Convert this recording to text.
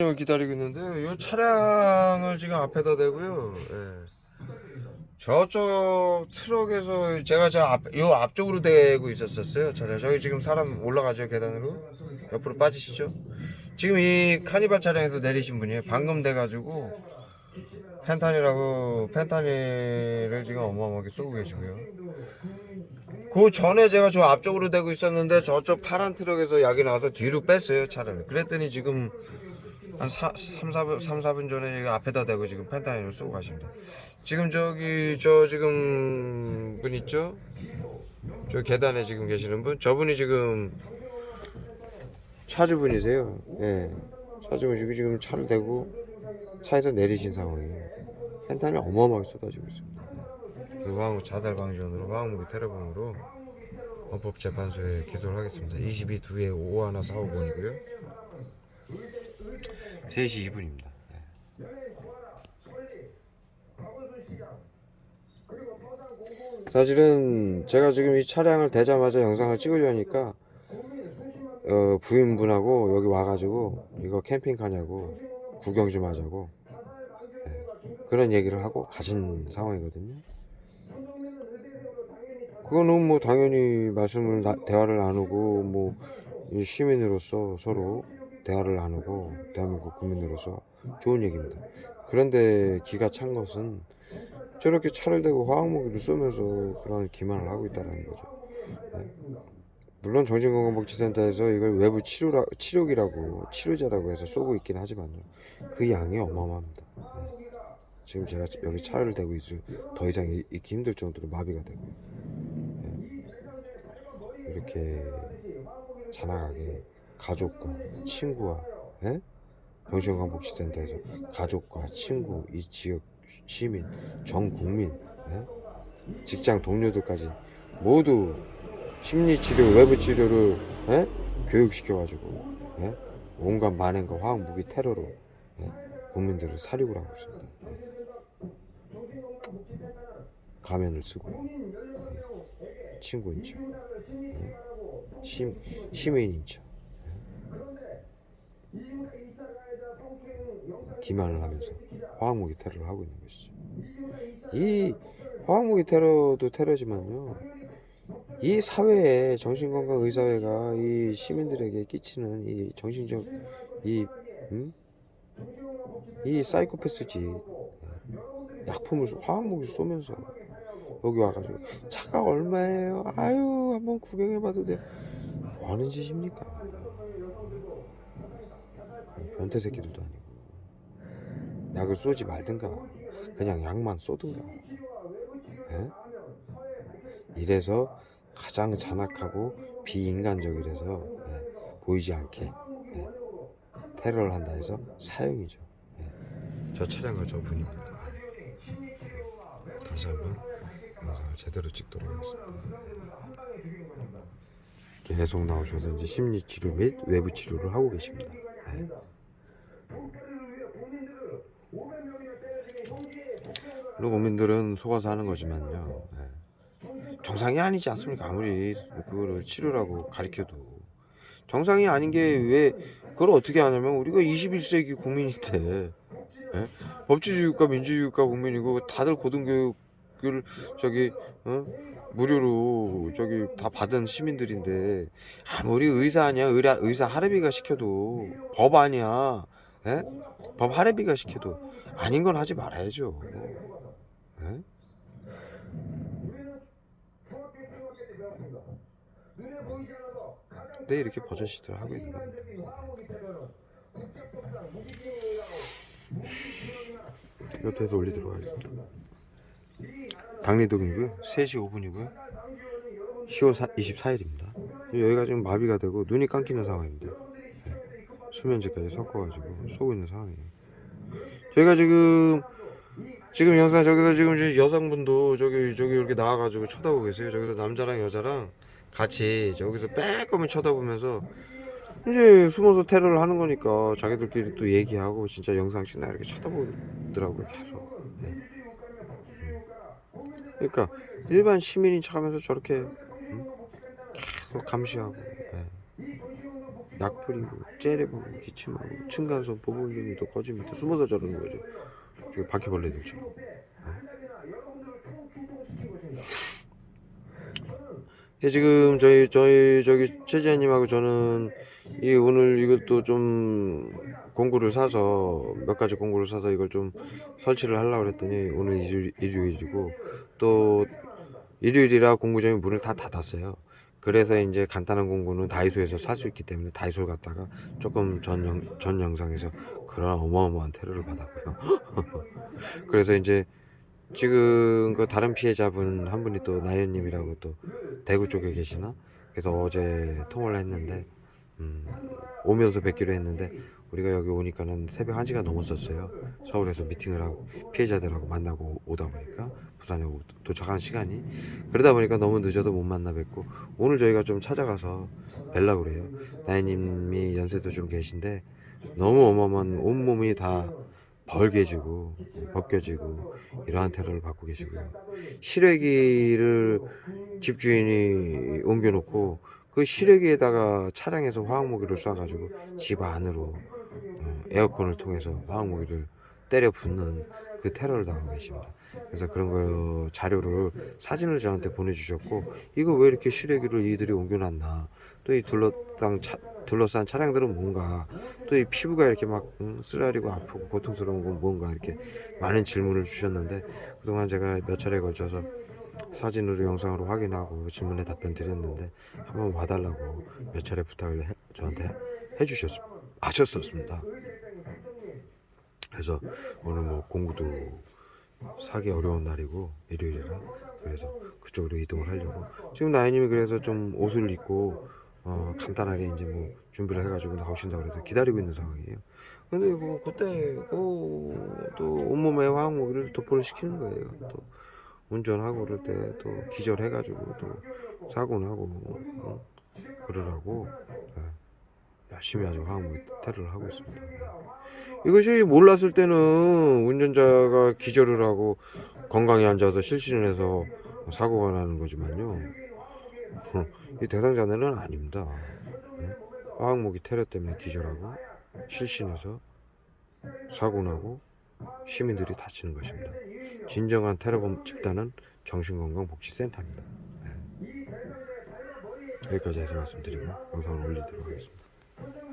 을 기다리고 있는데 이 차량을 지금 앞에다 대고요. 예. 저쪽 트럭에서 제가 저 앞, 요 앞쪽으로 대고 있었었어요. 차량. 저기 지금 사람 올라가죠 계단으로. 옆으로 빠지시죠. 지금 이 카니발 차량에서 내리신 분이에요. 방금 돼가지고 펜타닐하고 펜타닐을 지금 어마어마하게 쏘고 계시고요. 그 전에 제가 저 앞쪽으로 대고 있었는데 저쪽 파란 트럭에서 약이 나와서 뒤로 뺐어요 차를. 그랬더니 지금 한 4, 3, 4분, 3, 4분 전에 앞에다 대고 지금 펜타닐을 쏘고 가십니다. 지금 저기 저 지금 분 있죠? 저 계단에 지금 계시는 분? 저분이 지금 차주분이세요. 예. 차주분이 지금 차를 대고 차에서 내리신 상황이에요. 펜타닐 어마어마하게 쏟아지고 있습니다. 그 화학 자살 방지원으로 화학무기 테러범으로 헌법재판소에 기소를 하겠습니다. 22 2에 5 하나 4 5번이고요. 3시 2분입니다. 사실은 제가 지금 이 차량을 대자마자 영상을 찍으려니까 어, 부인분하고 여기 와가지고 이거 캠핑카냐고 구경 좀 하자고 예, 그런 얘기를 하고 가신 상황이거든요. 그거는 뭐 당연히 말씀을 나- 대화를 나누고 뭐이 시민으로서 서로 대화를 나누고 대한민국 국민으로서 좋은 얘기입니다. 그런데 기가 찬 것은 저렇게 차를 대고 화학무기를 쏘면서 그런 기만을 하고 있다는 거죠. 예. 물론 정신건강복지센터에서 이걸 외부 치료라, 치료기라고 치료제라고 해서 쏘고 있긴 하지만요. 그 양이 어마어마합니다. 예. 지금 제가 여기 차를 대고 있을 더 이상 이- 있기 힘들 정도로 마비가 되고요. 예. 이렇게 잔악하게 가족과 친구와 예? 정신건강복지센터에서 가족과 친구 이 지역 시민 전 국민 예? 직장 동료들까지 모두 심리치료 외부 치료를 예? 교육시켜가지고 예? 온갖 만행과 화학 무기 테러로 예? 국민들을 살육을 하고 있습니다. 예. 가면을 쓰고 예. 친구인 척 예? 시, 시민인 척 예? 기만을 하면서 화학무기 테러를 하고 있는 것이죠. 이 화학무기 테러도 테러지만요. 이 사회에 정신건강 의사회가 이 시민들에게 끼치는 이 정신적 이 음? 이 사이코패스지 예. 약품을 쏘- 화학무기 쏘면서 여기 와가지고 차가 얼마예요? 아유 한번 구경해봐도 돼. 뭐 하는 짓입니까? 변태 새끼들도 아니고 약을 쏘지 말든가 그냥 약만 쏘든가. 예? 이래서 가장 잔악하고 비인간적이라서 예, 보이지 않게 예, 테러를 한다 해서 사형이죠. 예. 저 차량과 저 분입니다. 다시 한번 영상을 제대로 찍도록 하겠습니다. 계속 나오셔서 이제 심리 치료 및 외부 치료를 하고 계십니다. 예. 우리 국민들은 속아서 하는 거지만요. 예. 정상이 아니지 않습니까? 아무리 그거를 치료라고 가리켜도 정상이 아닌 게 왜 그걸 어떻게 하냐면 우리가 21세기 국민인데 예? 법치주의 국가 민주주의 국가 국민이고 다들 고등교육 을 저기 어? 무료로 저기 다 받은 시민들인데 아무리 의사 아니야 의사, 의사 하레비가 시켜도 법 아니야 예? 법 하레비가 시켜도 아닌 건 하지 말아야죠 예? 근데 이렇게 버젓이들 하고 있는 겁니다 요트에서 올리도록 하겠습니다 당리동이고요. 3시 5분이고요. 10월 24일입니다. 여기가 지금 마비가 되고 눈이 감기는 상황입니다. 네. 수면제까지 섞어가지고 쏘고 있는 상황이에요. 저희가 지금 지금 영상 저기서 지금 여성분도 저기 저기 이렇게 나와가지고 쳐다보고 계세요. 저기서 남자랑 여자랑 같이 저기서 빼꼼히 쳐다보면서 이제 숨어서 테러를 하는 거니까 자기들끼리 또 얘기하고 진짜 영상 찍나 이렇게 쳐다보더라고요 계속. 네. 그러니까 일반 시민인 척하면서 저렇게 음? 계속 감시하고 예. 약 뿌리고 째려보고 기침하고 층간소음 보부경이도 거짓말도 숨어서 저러는 거죠. 지금 바퀴벌레들처럼. 예, 지금 저희 저희 저기 최지아님하고 저는 이 오늘 이것도 좀 공구를 사서 몇 가지 공구를 사서 이걸 좀 설치를 하려고 그랬더니 오늘 일요일, 일요일이고 또 일요일이라 공구점이 문을 다 닫았어요. 그래서 이제 간단한 공구는 다이소에서 살 수 있기 때문에 다이소를 갔다가 조금 전, 영, 전 영상에서 그런 어마어마한 테러를 받았고요. 그래서 이제 지금 그 다른 피해자분 한 분이 또 나연님이라고 또 대구 쪽에 계시나? 그래서 어제 통화를 했는데 음, 오면서 뵙기로 했는데 우리가 여기 오니까는 새벽 1시가 넘었었어요. 서울에서 미팅을 하고 피해자들하고 만나고 오다 보니까 부산에 오- 도착한 시간이 그러다 보니까 너무 늦어도 못 만나 뵙고 오늘 저희가 좀 찾아가서 뵈려고 그래요. 나연님이 연세도 좀 계신데 너무 어마어마한 온몸이 다 벌개지고 벗겨지고 이러한 테러를 받고 계시고요. 실외기를 집주인이 옮겨놓고 그 실외기에다가 차량에서 화학무기를 쏴가지고 집 안으로 어, 에어컨을 통해서 화학무기를 때려 붓는 그 테러를 당하고 계십니다. 그래서 그런 거 자료를 사진을 저한테 보내주셨고 이거 왜 이렇게 실외기를 이들이 옮겨놨나 또 이 둘러싼 차, 둘러싼 차량들은 뭔가 또 이 피부가 이렇게 막 음, 쓰라리고 아프고 고통스러운 건 뭔가 이렇게 많은 질문을 주셨는데 그동안 제가 몇 차례에 걸쳐서 사진으로 영상으로 확인하고 질문에 답변 드렸는데 한번 와달라고 몇 차례 부탁을 해, 저한테 해주셨 하셨었습니다. 그래서 오늘 뭐 공구도 사기 어려운 날이고 일요일이라 그래서 그쪽으로 이동을 하려고 지금 나이님이 그래서 좀 옷을 입고 어 간단하게 이제 뭐 준비를 해가지고 나오신다고 그래서 기다리고 있는 상황이에요. 근데 그 그때 그또 온몸에 화학무기를 도포를 시키는 거예요. 또 운전하고 그럴 때 또 기절해가지고 또 사고 나고 어? 그러라고 예. 열심히 아주 화학무기 테러를 하고 있습니다. 예. 이것이 몰랐을 때는 운전자가 기절을 하고 건강에 앉아서 실신을 해서 사고가 나는 거지만요. 이 대상자는 아닙니다. 예. 화학무기 테러 때문에 기절하고 실신해서 사고 나고 시민들이 다치는 것입니다. 진정한 테러범 집단은 정신건강복지센터입니다. 네. 여기까지 해서 말씀드리고 영상을 올리도록 하겠습니다.